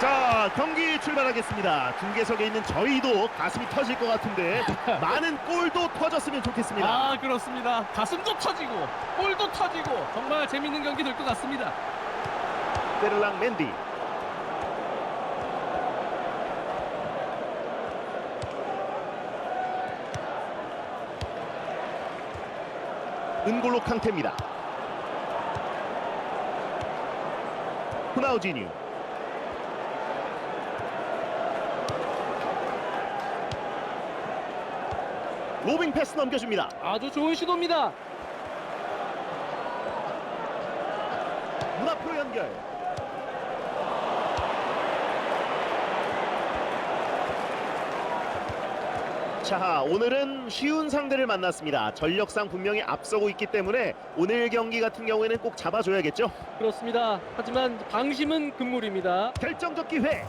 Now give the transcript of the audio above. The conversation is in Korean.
자 경기 출발하겠습니다. 중계석에 있는 저희도 가슴이 터질 것 같은데 많은 골도 터졌으면 좋겠습니다. 아 그렇습니다. 가슴도 터지고 골도 터지고 정말 재밌는 경기 될 것 같습니다. 베를랑 맨디 은골로 캉테입니다. 후나우지뉴 로빙 패스 넘겨줍니다. 아주 좋은 시도입니다. 문 앞으로 연결. 자, 오늘은 쉬운 상대를 만났습니다. 전력상 분명히 앞서고 있기 때문에 오늘 경기 같은 경우에는 꼭 잡아줘야겠죠. 그렇습니다. 하지만 방심은 금물입니다. 결정적 기회.